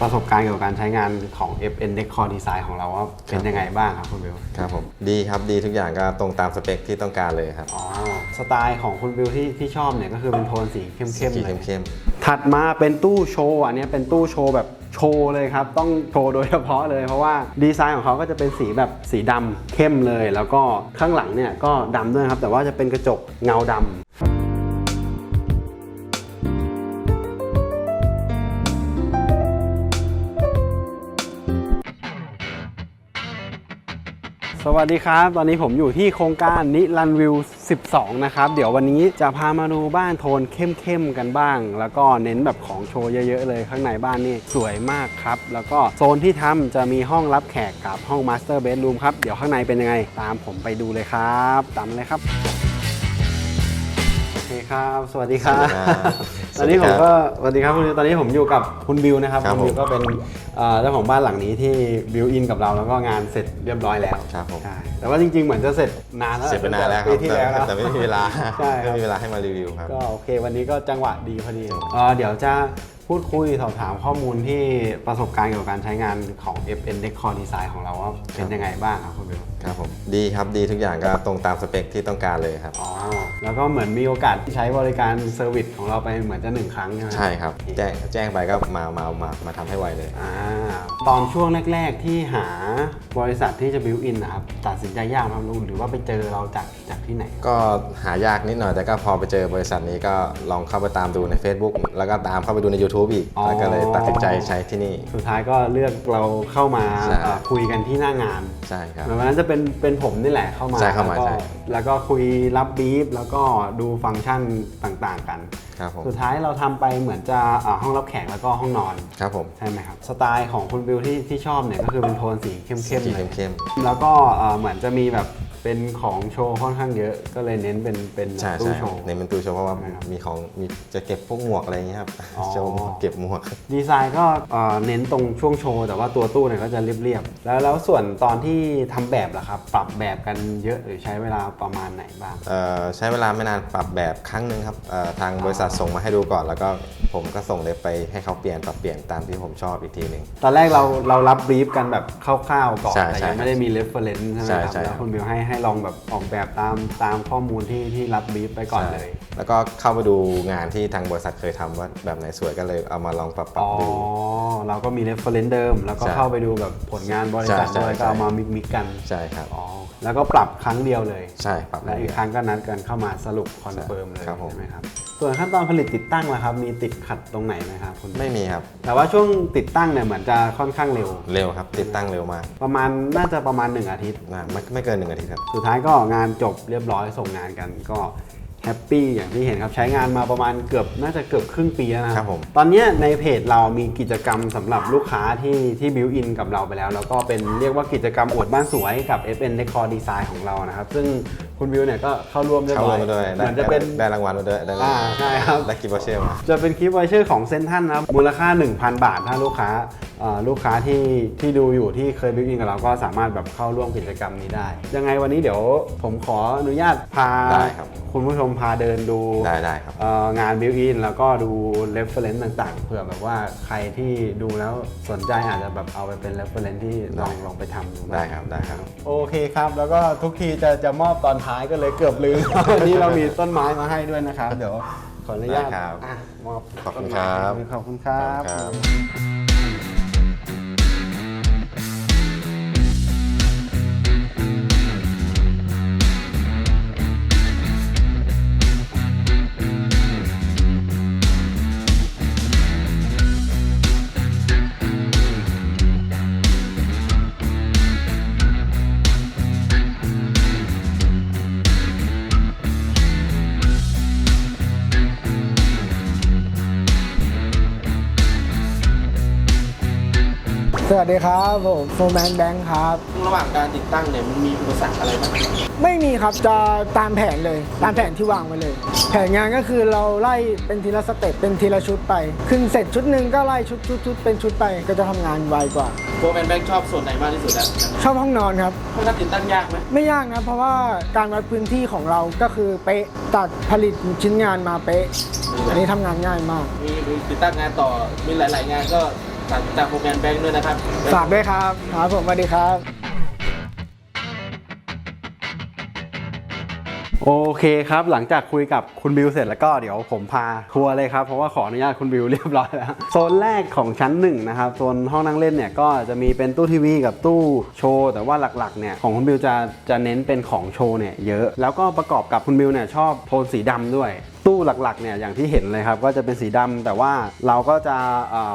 ประสบการณ์เกี่ยวกับการใช้งานของ FN Decor Design ของเราว่าเป็นยังไงบ้างครับคุณบิวครับผมดีครับดีทุกอย่างก็ตรงตามสเปคที่ต้องการเลยครับอ๋อสไตล์ของคุณบิวที่ที่ชอบเนี่ยก็คือเป็นโทนสีเข้มๆสีเลยเข้มถัดมาเป็นตู้โชว์อันนี้เป็นตู้โชว์แบบโชว์เลยครับ ต้องโชว์โดยเฉพาะเลยเพราะว่าดีไซน์ของเขาก็จะเป็นสีแบบสีดำเข้มเลย แล้วก็ข้างหลังเนี่ยก็ดำด้วยครับ แต่ว่าจะเป็นกระจกเงาดำ สวัสดีครับ ตอนนี้ผมอยู่ที่โครงการนิรันวิว 12 นะครับ เดี๋ยววันนี้จะพามาดูบ้านโทนเข้มๆกันบ้าง แล้วก็เน้นแบบของโชว์เยอะๆเลย ข้างในบ้านนี่สวยมากครับ แล้วก็โซนที่ทำจะมีห้องรับแขกกับห้องมาสเตอร์เบดรูมครับ เดี๋ยวข้างในเป็นยังไง ตามผมไปดูเลยครับ ตามเลยครับ คครับ สวัสดีครับสวัสดีครับตอนนี้ผมก็สวัสดีครับคุณบิวตอนนี้ผมอยู่กับคุณบิวนะครับครับคุณบิวก็เป็นเอ่อเจ้าของบ้านหลังนี้ที่บิวอินกับเราแล้วก็งานเสร็จเรียบร้อยแล้วครับผม ใช่แต่ว่าจริง ๆ เหมือนจะเสร็จนานแล้วเสร็จไปนานแล้วคปีรับที่แล้วแต่นะ แต่ไม่มีเวลาใช่ครับ ไม่มีเวลาให้มารีวิวครับ ก็โอเควันนี้ก็จังหวะดีพอดีเอ่อเดี๋ยวจะ พูดคุยสอบถามข้อมูลที่ประสบการณ์เกี่ยวกับการใช้งานของ FN Decor Design ของเราว่าเป็นยังไงบ้างครับคุณบิวครับผมดีครับดีทุกอย่างก็ตรงตามสเปคที่ต้องการเลยครับ อ๋อ แล้วก็เหมือนมีโอกาสที่ใช้บริการเซอร์วิสของเราไปเหมือนจะหนึ่งครั้งใช่ไหมใช่ครับ แจ้งแจ้งไปก็มามามามาทำให้ไวเลย อ่าตอนช่วงแรก ๆที่หาบริษัทที่จะบิวอินนะครับตัดสินใจยากไหมครับหรือว่าไปเจอเราจากจากที่ไหน ก็หายากนิดหน่อยแต่ก็พอไปเจอบริษัทนี้ก็ลองเข้าไปตามดูใน Facebook แล้วก็ตามเข้าไปดูใน YouTube อีกอ๋อ แล้วก็เลยตัดสินใจใช้ที่นี่ สุดท้ายก็เลือกเราเข้ามาใช่ เอ่อคุยกันที่หน้างานใช่ครับเหมือนวันนั้นจะเป็นเป็นผมนี่แหละเข้ามาใช่เข้ามาแล้วก็ใช่ แล้วก็คุยรับบีฟแล้วก็ดูฟังก์ชันต่างๆกัน ครับผมสุดท้ายเราทำไปเหมือนจะเอ่อห้องรับแขกแล้วก็ห้องนอน ครับผมใช่ไหมครับ สไตล์ของคุณบิวที่ที่ชอบเนี่ยก็คือเป็นโทนสีเข้มสีๆเลยเข้ม แล้วก็เอ่อเหมือนจะมีแบบ เป็นของโชว์ค่อนข้างเยอะ ก็เลยเน้นเป็นเป็นๆใช่ตู้ใช่โชว์ ในเป็นตู้โชว์เพราะว่าใช่ครับมีของมีจะเก็บพวกหมวกอะไรอย่างเงี้ยครับอ๋อ โชว์หมวกเก็บหมวก ดีไซน์ก็เอ่อเน้นตรงช่วงโชว์ แต่ว่าตัวตู้เนี่ยก็จะเรียบๆแล้วแล้วส่วนตอนที่ทำแบบล่ะครับ ปรับแบบกันเยอะหรือใช้เวลาประมาณไหนบ้าง เอ่อใช้เวลาไม่นานปรับแบบครั้งหนึ่งครับเอ่อทางบริษัทส่งมาให้ดูก่อน แล้วก็ผมก็ส่งเลยไปให้เขาเปลี่ยนปรับเปลี่ยนตามที่ผมชอบอีกทีหนึ่ง ตอนแรกเราเรารับบรีฟกันแบบคร่าวๆก่อน ใช่แต่ใช่ยังไม่ได้มีเรฟเฟอเรนซ์ใช่ไหมใช่ครับใช่ แล้วคุณบิวให้ให้ลองแบบออกแบบตามตามข้อมูลที่ที่รับบรีฟไปก่อนเลยใช่ แล้วก็เข้าไปดูงานที่ทางบริษัทเคยทำว่าแบบไหนสวยก็เลยเอามาลองปรับปรัอ๋บอดู เราก็มีเรฟเฟอเรนซ์เดิม แล้วก็ใช่เข้าไปดูแบบผลงานบริษัทใช่ด้วยใช่ก็เอามามิกมิกกัน ใช่ครับ อ๋อ แล้วก็ปรับครั้งเดียวเลย ใช่ปรับและอีกครั้งก็นัดกันเข้ามาสรุปคอนเฟิร์มเลยครับผม ใช่ไหมครับ ส่วนขั้นตอนผลิตติดตั้งล่ะครับ มีติดขัดตรงไหนไหมครับคุณไม่มีครับแต่ว่าช่วงติดตั้งเนี่ยเหมือนจะค่อนข้างเร็ว เร็วครับ ติดตั้งเร็วมากประมาณน่าจะประมาณ 1 อาทิตย์ นะไม่ไม่เกินหนึ่งอาทิตย์ครับ สุดท้ายก็งานจบเรียบร้อยส่งงานกันก็ แฮปปี้อย่างที่เห็นครับใช้งานมาประมาณเกือบน่าจะเกือบครึ่งปีแล้วนะครับผมตอนเนี้ยในเพจเรามีกิจกรรมสำหรับลูกค้าที่ที่บิวอินกับเราไปแล้ว แล้วก็เป็นเรียกว่ากิจกรรมอวดบ้านสวยกับ FN Decor Design ของเรานะครับ ซึ่งคุณบิวเนี่ยก็เข้าร่วมเรียบเข้าร้ร่อวยมมาด้วยเหได้มือนจะเป็นได้รางวัลมาด้วยได้รางวัลอ่าใช่ครับได้กิฟต์วอเชอร์มาจะเป็นคลิปไวเชอร์ของเซนทันนะครับมูลค่า 1,000 บาทถ้าลูกค้าเอ่อ ลูกค้าที่ที่ดูอยู่ที่เคยบิวอินกับเราก็สามารถแบบเข้าร่วมกิจกรรมนี้ได้ ยังไงวันนี้เดี๋ยวผมขออนุญาตพาได้ครับคุณผู้ชมพาเดินดูได้ได้ครับเอ่องานบิวอินแล้วก็ดูเรฟเฟรนซ์ต่างๆเผื่อแบบว่าใครที่ดูแล้วสนใจอาจจะแบบเอาไปเป็นเรฟเฟรนซ์ที่ลองลองไปทำดูางได้ครับได้ครับ โอเคครับ แล้วก็ทุกทีจะจะมอบตอนท้ายก็เลยเกือบลืมวันนี้เรามีต้นไม้มาให้ด้วยนะครับ เดี๋ยวขออนุญาตได้ครับอะมอบขอบคุณครับขอบคุณครับ สวัสดีครับผมโฟร์แมนแบงค์ครับ ระหว่างการติดตั้งเนี่ยมันมีอุปสรรคอะไรบ้างไม่มีครับจะตามแผนเลย ตามแผนที่วางไว้เลย แผนงานก็คือเราไล่เป็นทีละสเต็ปเป็นทีละชุดไป ขึ้นเสร็จชุดหนึ่งก็ไล่ชุดชุดชุดเป็นชุดไปก็จะทำงานไวกว่า โฟร์แมนแบงค์ชอบส่วนไหนมากที่สุดอะชอบห้องนอนครับเพราะการติดตั้งยากไหมไม่ยากนะ เพราะว่าการวัดพื้นที่ของเราก็คือเป๊ะตัดผลิตชิ้นงานมาเป๊ะ อันนี้ทำงานง่ายมาก มีมีติดตั้งงานต่อมีหลาย ๆ งานก็ ฝากติดตามโปรแกรมแบงค์ด้วยนะครับ ฝากด้วยครับครับผมสวัสดีครับ โอเคครับหลังจากคุยกับคุณบิวเสร็จแล้วก็เดี๋ยวผมพาทัวร์เลยครับ เพราะว่าขออนุญาตคุณบิวเรียบร้อยแล้ว โซนแรกของชั้นหนึ่งนะครับโซนห้องนั่งเล่นเนี่ยก็จะมีเป็นตู้ทีวีกับตู้โชว์ แต่ว่าหลักๆเนี่ยของคุณบิวจะจะเน้นเป็นของโชว์เนี่ยเยอะ แล้วก็ประกอบกับคุณบิวเนี่ยชอบโทนสีดำด้วย ตู้หลักๆเนี่ยอย่างที่เห็นเลยครับก็จะเป็นสีดำแต่ว่าเราก็จะ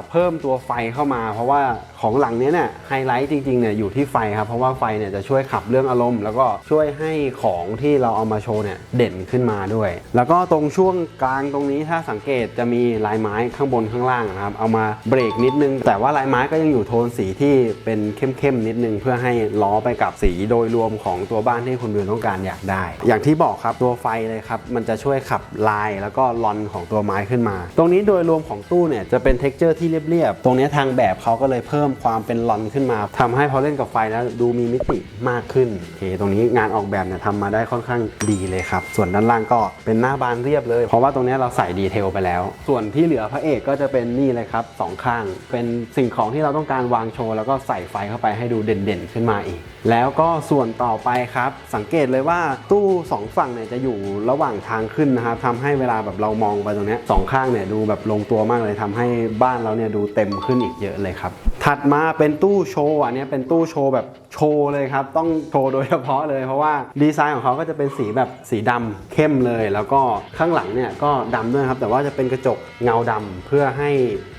เพิ่มตัวไฟเข้ามา เพราะว่าของหลังเนี้ยเนี่ยไฮไลท์จริงๆเนี่ยอยู่ที่ไฟครับเพราะว่าไฟเนี่ยจะช่วยขับเรื่องอารมณ์ แล้วก็ช่วยให้ของที่เราเอามาโชว์เนี่ยเด่นขึ้นมาด้วย แล้วก็ตรงช่วงกลางตรงนี้ถ้าสังเกตจะมีลายไม้ข้างบนข้างล่างนะครับเอามาเบรกนิดนึง แต่ว่าลายไม้ก็ยังอยู่โทนสีที่เป็นเข้มๆนิดนึง เพื่อให้ล้อไปกับสีโดยรวมของตัวบ้านที่คุณบิวต้องการอยากได้ อย่างที่บอกครับตัวไฟเลยครับมันจะช่วยขับลายแล้วก็ลอนของตัวไม้ขึ้นมา ตรงนี้โดยรวมของตู้เนี่ยจะเป็นเท็กเจอร์ที่เรียบๆ ตรงนี้ทางแบบเขาก็เลยเพิ่มความเป็นลอนขึ้นมาทำให้พอเล่นกับไฟแล้วดูมีมิติมากขึ้นโอเคตรงนี้งานออกแบบเนี่ยทำมาได้ค่อนข้างดีเลยครับ ส่วนด้านล่างก็เป็นหน้าบานเรียบเลย เพราะว่าตรงนี้เราใส่ดีเทลไปแล้ว ส่วนที่เหลือพระเอกก็จะเป็นนี่เลยครับสองข้าง เป็นสิ่งของที่เราต้องการวางโชว์แล้วก็ใส่ไฟเข้าไปให้ดูเด่นๆ ขึ้นมาอีก แล้วก็ส่วนต่อไปครับ สังเกตเลยว่าตู้สองฝั่งเนี่ยจะอยู่ระหว่างทางขึ้นนะครับทำใให้เวลาแบบเรามองไปตรงนี้สองข้างเนี่ยดูแบบลงตัวมากเลยทำให้บ้านเราเนี่ยดูเต็มขึ้นอีกเยอะเลยครับ ถัดมาเป็นตู้โชว์อันนี้เป็นตู้โชว์แบบโชว์เลยครับ ต้องโชว์โดยเฉพาะเลยเพราะว่าดีไซน์ของเขาก็จะเป็นสีแบบสีดำเข้มเลย แล้วก็ข้างหลังเนี่ยก็ดำด้วยครับ แต่ว่าจะเป็นกระจกเงาดำเพื่อให้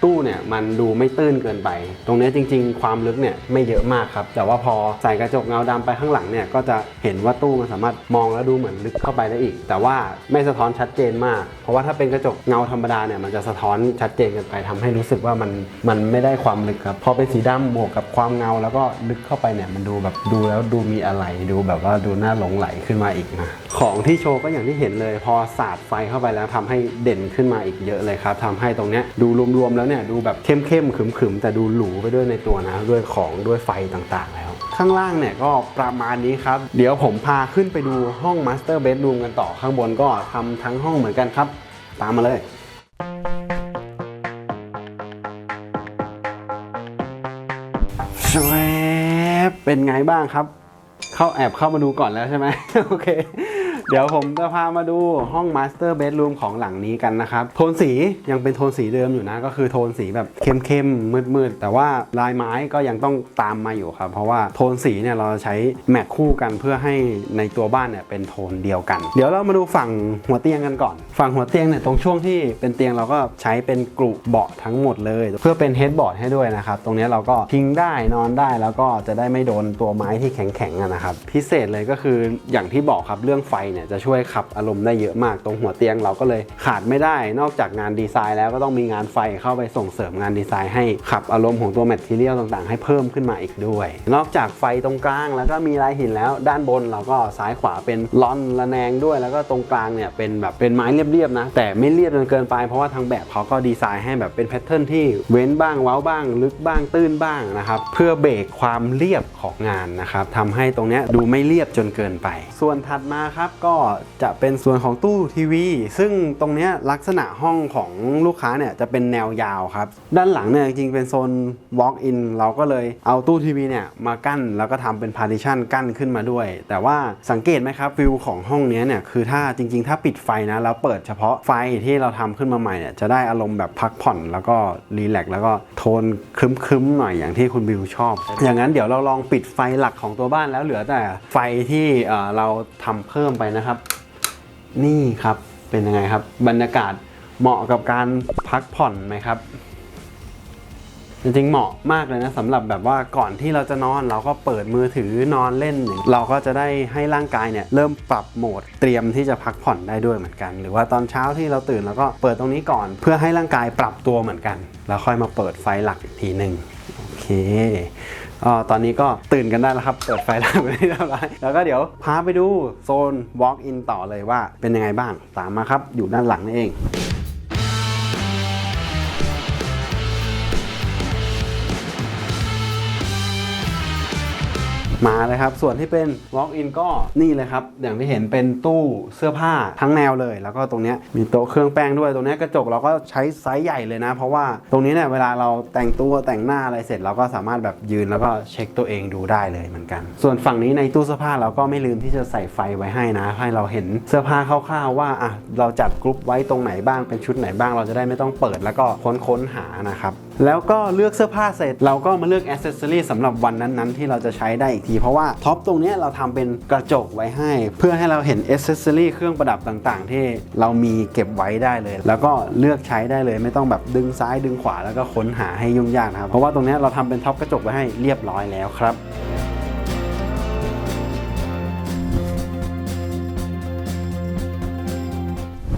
ตู้เนี่ยมันดูไม่ตื้นเกินไป ตรงนี้จริง ๆ ความลึกเนี่ยไม่เยอะมากครับ แต่ว่าพอใส่กระจกเงาดำไปข้างหลังเนี่ยก็จะเห็นว่าตู้มันสามารถมองแล้วดูเหมือนลึกเข้าไปได้อีก แต่ว่าไม่สะท้อนชัดเจนมาก เพราะว่าถ้าเป็นกระจกเงาธรรมดาเนี่ยมันจะสะท้อนชัดเจนเกินไปทำให้รู้สึกว่ามันมันไม่ได้ความลึกครับพอเป็นสีดำบวกกับความเงาแล้วก็ลึกเข้าไปเนี่ยมันดูแบบดูแล้วดูมีอะไรดูแบบว่าดูน่าหลงไหลขึ้นมาอีกนะของที่โชว์ก็อย่างที่เห็นเลย พอสาดไฟเข้าไปแล้วทำให้เด่นขึ้นมาอีกเยอะเลยครับทำให้ตรงเนี้ยดูรวมๆแล้วเนี่ยดูแบบเข้มๆขึมๆแต่ดูหรูไปด้วยในตัวนะด้วยของด้วยไฟต่างๆแล้ว ข้างล่างเนี่ยก็ประมาณนี้ครับ เดี๋ยวผมพาขึ้นไปดูห้องมาสเตอร์เบดรูมกันต่อข้างบนก็ทำทั้งห้องเหมือนกันครับ ตามมาเลยสวบเป็นไงบ้างครับ เข้าแอบเข้ามาดูก่อนแล้วใช่ไหมโอเค เดี๋ยวผมจะพามาดูห้องมาสเตอร์เบดรูมของหลังนี้กันนะครับ โทนสียังเป็นโทนสีเดิมอยู่นะ ก็คือโทนสีแบบเข้มๆมืดๆ แต่ว่าลายไม้ก็ยังต้องตามมาอยู่ครับ เพราะว่าโทนสีเนี่ยเราใช้แมทคู่กันเพื่อให้ในตัวบ้านเนี่ยเป็นโทนเดียวกัน เดี๋ยวเรามาดูฝั่งหัวเตียงกันก่อน ฝั่งหัวเตียงเนี่ยตรงช่วงที่เป็นเตียงเราก็ใช้เป็นกรุเบาะทั้งหมดเลย เพื่อเป็นเฮดบอร์ดให้ด้วยนะครับ ตรงนี้เราก็ทิ้งได้นอนได้แล้วก็จะได้ไม่โดนตัวไม้ที่แข็งๆนะครับ พิเศษเลยก็คืออย่างที่บอกครับเรื่องไฟเนี่ยจะช่วยขับอารมณ์ได้เยอะมากตรงหัวเตียงเราก็เลยขาดไม่ได้ นอกจากงานดีไซน์แล้วก็ต้องมีงานไฟเข้าไปส่งเสริมงานดีไซน์ให้ขับอารมณ์ของตัวแมทเทียลต่างๆ ให้เพิ่มขึ้นมาอีกด้วย นอกจากไฟตรงกลางแล้วก็มีลายหินแล้วด้านบนเราก็ซ้ายขวาเป็นลอนระแนงด้วยแล้วก็ตรงกลางเนี่ยเป็นแบบเป็นไม้เรียบๆนะแต่ไม่เรียบจนเกินไปเพราะว่าทางแบบเขาก็ดีไซน์ให้แบบเป็นแพทเทิร์นที่เว้นบ้างเว้าบ้าง ลึกบ้างตื้นบ้างนะครับเพื่อเบรกความเรียบของงานนะครับทำให้ตรงเนี้ยดูไม่เรียบจนเกินไป ส่วนถัดมาครับก็ก็จะเป็นส่วนของตู้ทีวี ซึ่งตรงนี้ลักษณะห้องของลูกค้าเนี่ยจะเป็นแนวยาวครับ ด้านหลังเนี่ยจริงๆเป็นโซน walk in เราก็เลยเอาตู้ทีวีเนี่ยมากั้นแล้วก็ทำเป็น partition กั้นขึ้นมาด้วย แต่ว่าสังเกตไหมครับฟิลของห้องนี้เนี่ยคือถ้าจริง ๆ ถ้าปิดไฟนะแล้วเปิดเฉพาะไฟที่เราทำขึ้นมาใหม่เนี่ยจะได้อารมณ์แบบพักผ่อนแล้วก็รีแลกซ์แล้วก็โทนครึ้มๆหน่อยอย่างที่คุณบิวชอบ อย่างนั้นเดี๋ยวเราลองปิดไฟหลักของตัวบ้านแล้วเหลือแต่ไฟที่เอ่อเราทำเพิ่มไปนะครับ นี่ครับเป็นยังไงครับ บรรยากาศเหมาะกับการพักผ่อนไหมครับ จริงๆเหมาะมากเลยนะสำหรับแบบว่าก่อนที่เราจะนอนเราก็เปิดมือถือนอนเล่นอย่งเราก็จะได้ให้ร่างกายเนี่ยเริ่มปรับโหมดเตรียมที่จะพักผ่อนได้ด้วยเหมือนกัน หรือว่าตอนเช้าที่เราตื่นเราก็เปิดตรงนี้ก่อน เพื่อให้ร่างกายปรับตัวเหมือนกัน แล้วค่อยมาเปิดไฟหลักอีกทีหนึ่ง โอเคอ๋อตอนนี้ก็ตื่นกันได้แล้วครับ เปิดไฟแล้วไปเรียบร้อยแล้วก็เดี๋ยวพาไปดูโซน walk in ต่อเลยว่าเป็นยังไงบ้าง ตามมาครับ อยู่ด้านหลังนี่เอง มาเลยครับ ส่วนที่เป็น walk in ก็นี่เลยครับ อย่างที่เห็นเป็นตู้เสื้อผ้าทั้งแนวเลย แล้วก็ตรงนี้มีโต๊ะเครื่องแป้งด้วย ตรงนี้กระจกเราก็ใช้ไซส์ใหญ่เลยนะ เพราะว่าตรงนี้เนี่ยเวลาเราแต่งตัวแต่งหน้าอะไรเสร็จเราก็สามารถแบบยืนแล้วก็เช็คตัวเองดูได้เลยเหมือนกัน ส่วนฝั่งนี้ในตู้เสื้อผ้าเราก็ไม่ลืมที่จะใส่ไฟไว้ให้นะ ให้เราเห็นเสื้อผ้าคร่าวๆว่าอะเราจัดกรุ๊ปไว้ตรงไหนบ้างเป็นชุดไหนบ้างเราจะได้ไม่ต้องเปิดแล้วก็ค้นค้นหานะครับ แล้วก็เลือกเสื้อผ้าเสร็จ เราก็มาเลือกอ c เซสซอรีสำหรับวันนั้นๆ ที่เราจะใช้ได้อีกที เพราะว่าท็อปตรงนี้เราทำเป็นกระจกไว้ให้ เพื่อให้เราเห็นอ c เซสซอรีเครื่องประดับต่างๆ ที่เรามีเก็บไว้ได้เลย แล้วก็เลือกใช้ได้เลย ไม่ต้องแบบดึงซ้ายดึงขวาแล้วก็ค้นหาให้ยุ่งยากนะครับเพราะว่าตรงนี้เราทำเป็นท็อปกระจกไว้ให้เรียบร้อยแล้วครับ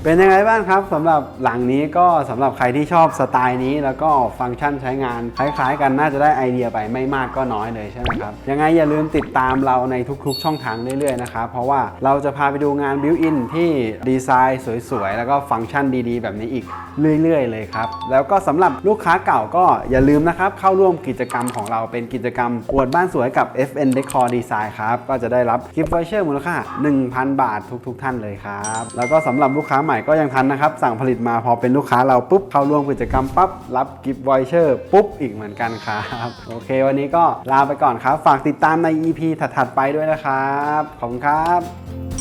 เป็นยังไงบ้างครับสำหรับหลังนี้ก็สำหรับใครที่ชอบสไตล์นี้ แล้วก็ฟังก์ชันใช้งานคล้าย ๆ กันน่าจะได้ไอเดียไปไม่มากก็น้อยเลยใช่ไหมครับยังไงอย่าลืมติดตามเราในทุกๆ ช่องทางเรื่อยๆนะครับเพราะว่าเราจะพาไปดูงานบิวอินที่ดีไซน์สวยๆ แล้วก็ฟังก์ชันดีๆ แบบนี้อีกเรื่อย ๆ เลยครับแล้วก็สำหรับลูกค้าเก่าก็อย่าลืมนะครับเข้าร่วมกิจกรรมของเราเป็นกิจกรรมอวดบ้านสวยกับ FN Decor Design ครับก็จะได้รับกิฟต์วอเชอร์มูลค่า 1,000 บาททุก ๆ ท่านเลยครับแล้วก็สำหรับลูกค้าใหม่ก็ยังทันนะครับ สั่งผลิตมาพอเป็นลูกค้าเราปุ๊บเข้าร่วมกิจกรรมปั๊บรับกิฟต์วอเชอร์ปุ๊บอีกเหมือนกันครับโอเค วันนี้ก็ลาไปก่อนครับ ฝากติดตามใน EP ถัดๆไปด้วยนะครับขอบคุณครับ